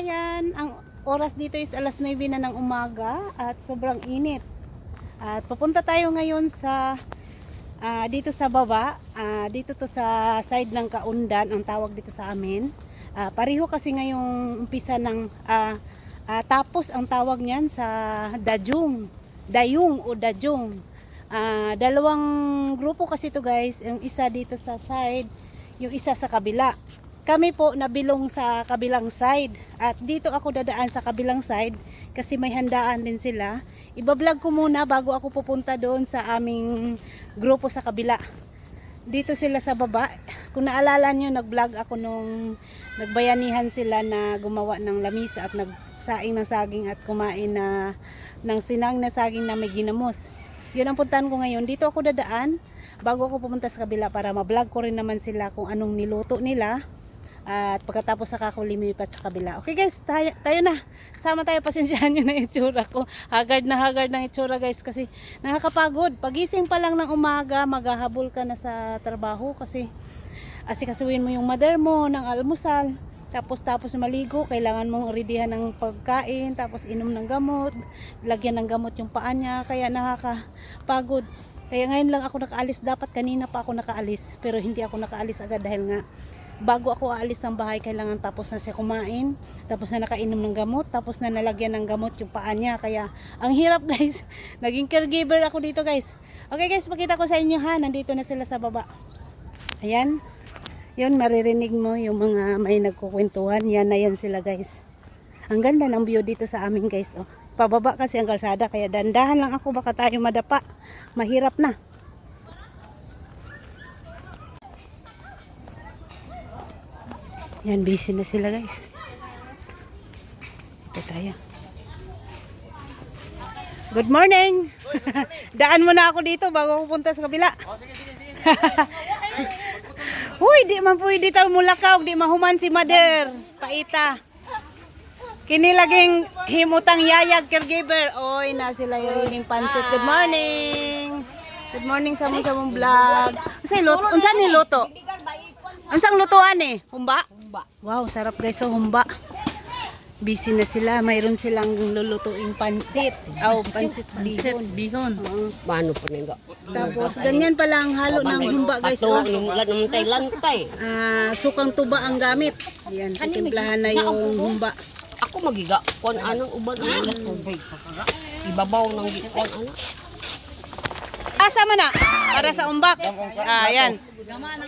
ayan, ang oras dito is alas 9 na ng umaga at sobrang init. At pupunta tayo ngayon sa ah, dito sa baba, ah, dito to sa side ng Kaundan, ang tawag dito sa amin. Ah, pareho kasi ngayong umpisa ng ah, ah, tapos ang tawag niyan sa Dajung, Dayung o Dajung. Ah, dalawang grupo kasi to guys, yung isa dito sa side, yung isa sa kabila. Kami po nabilong sa kabilang side at dito ako dadaan sa kabilang side kasi may handaan din sila. Ibablog ko muna bago ako pupunta doon sa aming grupo sa kabila. Dito sila sa baba. Kung naalala nyo, nag-vlog ako nung nagbayanihan sila na gumawa ng lamisa at nagsaing ng saging at kumain na ng sinang na saging na may ginamos. Yun ang puntahan ko ngayon. Dito ako dadaan bago ako pumunta sa kabila para ma-vlog ko rin naman sila kung anong niluto nila. At pagkatapos saka ako limipat sa kabila. Okay guys, tayo, tayo na. Sama tayo, pasensyahan nyo na itsura ko. Hagard na hagard ng itsura guys kasi nakakapagod. Pagising pa lang ng umaga, maghahabol ka na sa trabaho kasi asikasuhin mo yung mother mo ng almusal. Tapos tapos maligo, kailangan mong readyhan ng pagkain, tapos inom ng gamot, lagyan ng gamot yung paa niya, kaya nakakapagod. Kaya ngayon lang ako nakaalis, dapat kanina pa ako nakaalis, pero hindi ako nakaalis agad dahil nga bago ako aalis ng bahay, kailangan tapos na siya kumain, tapos na nakainom ng gamot, tapos na nalagyan ng gamot yung paa niya. Kaya ang hirap guys, naging caregiver ako dito guys. Okay guys, pakita ko sa inyo ha, nandito na sila sa baba. Ayan, yun maririnig mo yung mga may nagkukwentuhan, yan na yan sila guys. Ang ganda ng view dito sa amin guys. Oh. Pababa kasi ang kalsada, kaya dandahan lang ako baka tayo madapa. Mahirap na. Yan, busy na sila guys. Ito tayo. Good morning! Daan mo na ako dito bago ako punta sa kabila. Uy, di man pwede tayo mulakaw, di mahuman si mother. Paita. Kini laging himutang yayag caregiver. Oy, na sila yung pansit. Good morning. Good morning sa mong sa mong vlog. Unsay luto? Unsa ni luto? Unsang lutuan eh? Humba? Humba. Wow, sarap guys so humba. Busy na sila. Mayroon silang lulutuing pansit. Aw, pansit bihon. Bihon. Oo. Mano po nila. Tapos ganyan pala ang halo ng humba guys. Pato, Oh. yung mulan ng Thailand tay. Ah, sukang tuba ang gamit. Ayan, titimplahan na yung humba. Ako magiga. Kung anong uban ang tubig. Ibabaw ng gikon ano. Asa man na para sa umbak. Ah, ayan.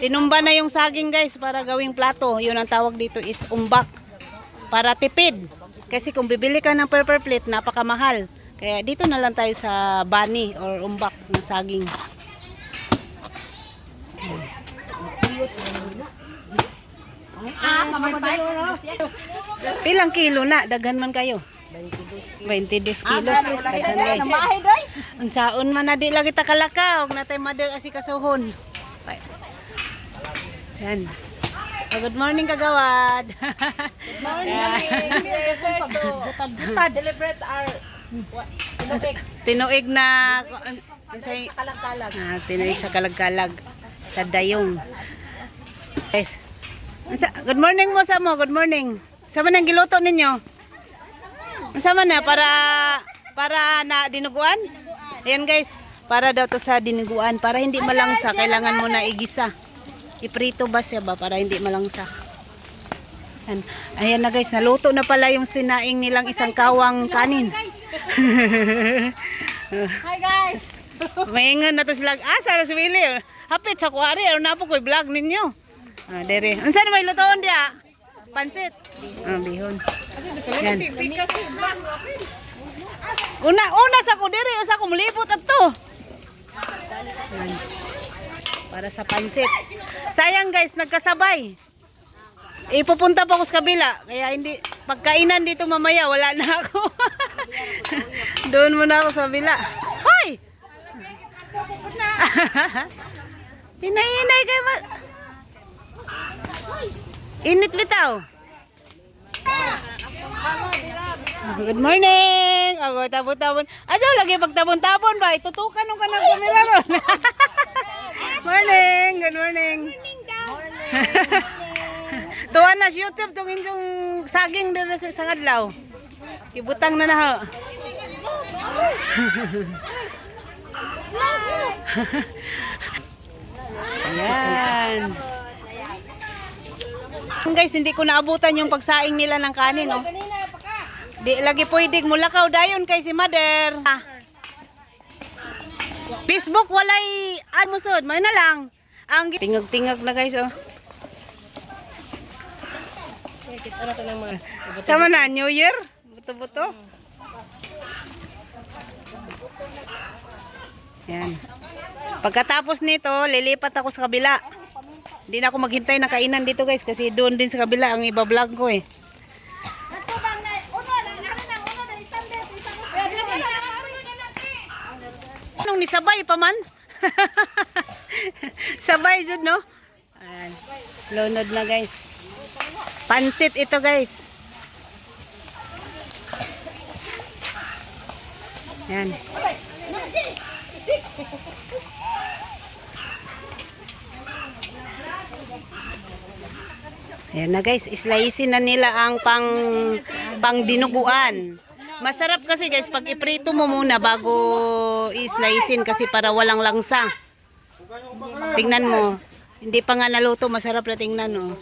Tinumba na yung saging guys para gawing plato. Yun ang tawag dito is umbak. Para tipid. Kasi kung bibili ka ng pepper plate, napakamahal. Kaya dito na lang tayo sa bani or umbak na saging. Pilang kilo na? Daghan man kayo? 22 kilos. Daghan guys. Ang saon man na di lagi ta kalakaw, na tay mother asi kasuhon. Pa- Yan. Oh, good morning kagawad. Good morning. Butad. Deliberate our Tinuig na kalag-kalag. ah, tinuig sa kalagkalag sa dayong. Yes. Ansa- Good morning mo sa mo. Good morning. Sa man ang giluto ninyo? Sa man na para para na dinuguan? Ayan guys, para daw to sa dinuguan para hindi malangsa, kailangan mo na igisa. Iprito ba siya ba para hindi malangsa? Ayan. Ayan na guys, naluto na pala yung sinaing nilang isang kawang kanin. Hi guys! Maingon na to sila. Ah, sa Roswili. Hapit sa kuwari. Ano na po ko vlog ninyo. Ah, dere. Unsa na may lutoon dia? Pansit. Ah, bihon. Yan. Una, una sa ko dere. Sa ko mulipot at to. Yan. Para sa pansit. Sayang guys, nagkasabay. Ipupunta pa ako sa kabila. Kaya hindi, pagkainan dito mamaya, wala na ako. Doon muna ako sa kabila. Hoy! Hinay-hinay kayo. Init bitaw. Good morning! Ako, tabon-tabon. Adyo, lagi pagtabon-tabon ba? Itutukan nung ka ng kamera ron. morning! Good morning! Tuwa na sa YouTube tong inyong saging dito sa sa kadlaw. Ibutang na na ho. Ayan. Guys, hindi ko naabutan yung pagsaing nila ng kanin, oh. Di lagi pwedeng mulakaw dayon kay si Mother. Ah. Facebook walay ano sud, may na lang. Ang tingag-tingag na guys, oh. Sama na, New Year? Buto-buto. Yan. Pagkatapos nito, lilipat ako sa kabila. Hindi na ako maghintay na kainan dito guys kasi doon din sa kabila ang iba-vlog ko eh. Anong nisabay pa man? Sabay jud no? Ayan. Lunod na guys. Pansit ito guys. Yan. Ayan na guys, islaisin na nila ang pang pang dinuguan. Masarap kasi guys pag iprito mo muna bago islaisin kasi para walang langsa. Tingnan mo. Hindi pa nga naluto, masarap na tingnan oh.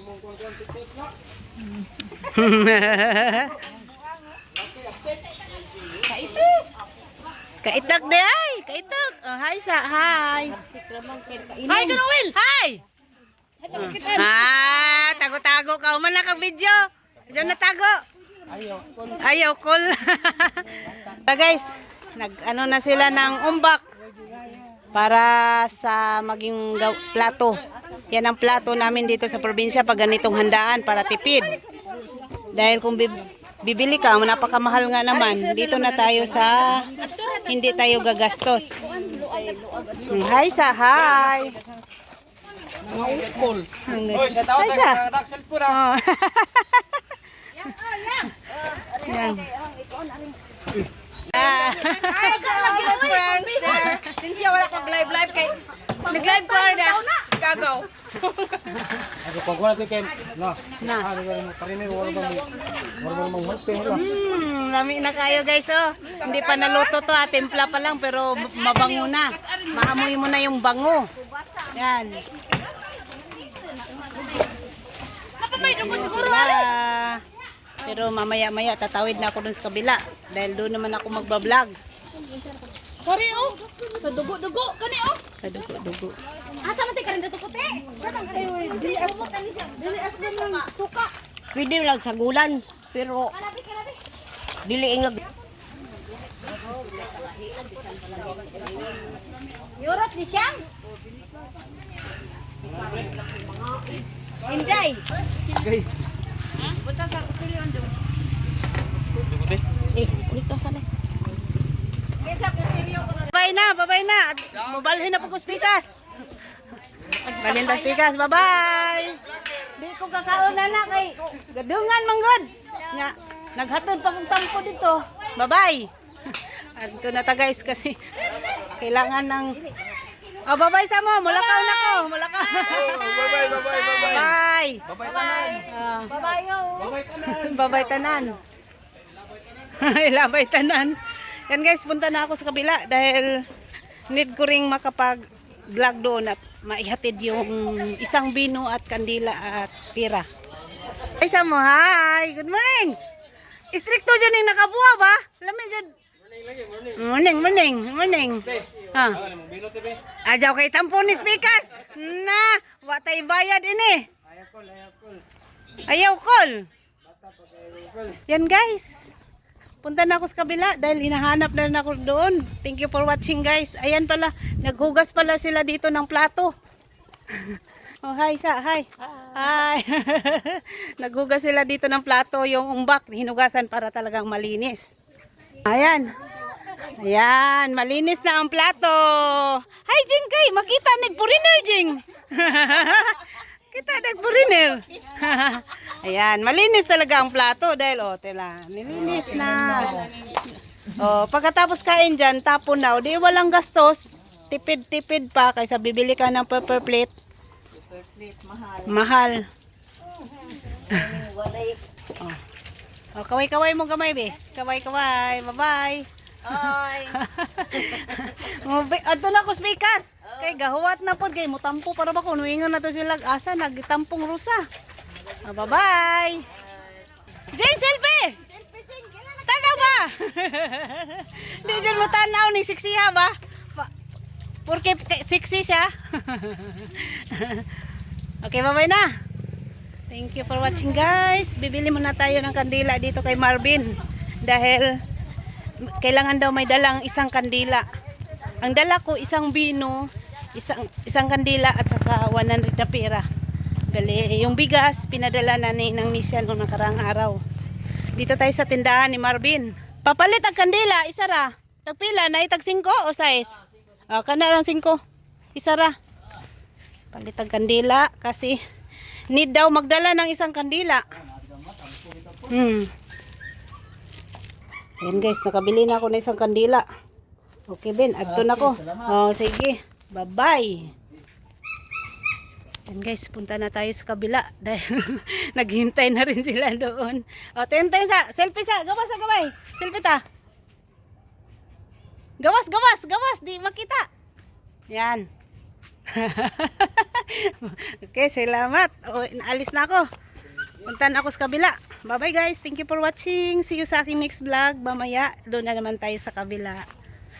Kaitak de ay, kaitak. Oh, hi sa, hi. Hi, Kanawil. Hi. Ah, tago-tago ka man na kag video. Diyan na tago. Ayaw call. Ah, guys, nag ano na sila ng umbak para sa maging plato. Yan ang plato namin dito sa probinsya pag ganitong handaan para tipid. Dahil kung bib- bibili ka, napakamahal nga naman. Dito na tayo sa hindi tayo gagastos. Hmm, Hi sa hi. Hi sa. Oh. Yan. Ah. friends there. Since siya wala kang live live kay nag-live ko na. Gagaw. Ako pag wala kay no. Na. Ano ba mo parin mo wala wala bang magmulti wala. Hmm, lami na kayo guys oh. Hindi pa naluto to ah, timpla pa lang pero mabango na. Maamoy mo na yung bango. Yan. Sila. Pero mamaya-maya tatawid na ako dun sa kabila dahil doon naman ako magbablog. Kari oh. Sa dugo-dugo kani oh. Kadugo-dugo. Asa man ti karin dito puti? Dili as dili as ng suka. Pwede lang sa gulan. Pero dili ingag. Yurot ni siyang. Inday. Eh, dito sa na. Babay na, babay na. Mabalhin na po ko spikas. Balhin ta spikas, bye-bye. Di ko kakaon na na kay gadungan manggod. Nga naghatod pa kong tangko dito. Bye-bye. Adto na ta guys kasi kailangan ng Oh, bye-bye sa mo. Mulakaw na ko. Mulakaw. Bye-bye, bye-bye, bye-bye. Bye-bye tanan. Babayo. Babay tanan. Ilabay tanan. Yan guys, punta na ako sa kabila dahil need ko ring makapag vlog doon at maihatid yung isang bino at kandila at pira. Ay sa mo, hi! Good morning! Istrikto dyan yung nakabuha ba? Lami dyan. Morning, morning, morning. Ha? Ajaw kay tamponis pikas. Na, watay bayad ini. Ayaw call. Yan guys. Punta na ako sa kabila dahil hinahanap na rin ako doon. Thank you for watching guys. Ayan pala, naghugas pala sila dito ng plato. oh, hi sa, hi. Hi. naghugas sila dito ng plato, yung umbak, hinugasan para talagang malinis. Ayan. Ayan, malinis na ang plato. Hi, Jingkay, makita nagpuriner, Jing. Kita nagpuriner. Ayan, malinis talaga ang plato dahil oh, tila, nilinis na. Oh, pagkatapos kain diyan, tapon na, oh, di walang gastos. Tipid-tipid pa kaysa bibili ka ng paper plate. Mahal. oh. oh, kaway-kaway mo gamay, be. Kaway-kaway. Bye-bye. Ay. Mo be, adto na ko speakers. Kay gahuwat na pod kay mutampo para ba kuno ingon na to sila asa nagtampong rusa. Ah, bye-bye. Jane selfie. Tanaw ba? Di dyan mo tanaw ni siksiya ba? Porque sexy siya. okay, bye-bye na. Thank you for watching guys. Bibili muna tayo ng kandila dito kay Marvin. Dahil kailangan daw may dalang isang kandila. Ang dala ko isang bino, isang isang kandila at saka 100 na pera. Bali, yung bigas pinadala na ni ng Nissan noong nakarang araw. Dito tayo sa tindahan ni Marvin. Papalit ang kandila, isa ra. Tagpila na itag 5 o 6? Ah, kana lang 5. Isa ra. Palit ang kandila kasi need daw magdala ng isang kandila. Hmm. Ayan guys, nakabili na ako ng isang kandila. Okay Ben, adto na ko. Oh, sige. Bye-bye. Ayan guys, punta na tayo sa kabila dahil naghintay na rin sila doon. O, tentay sa, selfie sa, gawas sa gaway. Selfie ta. Gawas, gawas, gawas, di makita. Yan. okay, salamat. O, alis na ako. Punta na ako sa kabila. Bye-bye guys. Thank you for watching. See you sa aking next vlog. Mamaya, doon na naman tayo sa kabila.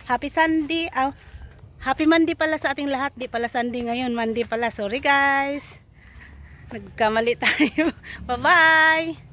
Happy Sunday. Oh, happy Monday pala sa ating lahat. Di pala Sunday ngayon. Monday pala. Sorry guys. Nagkamali tayo. Bye-bye.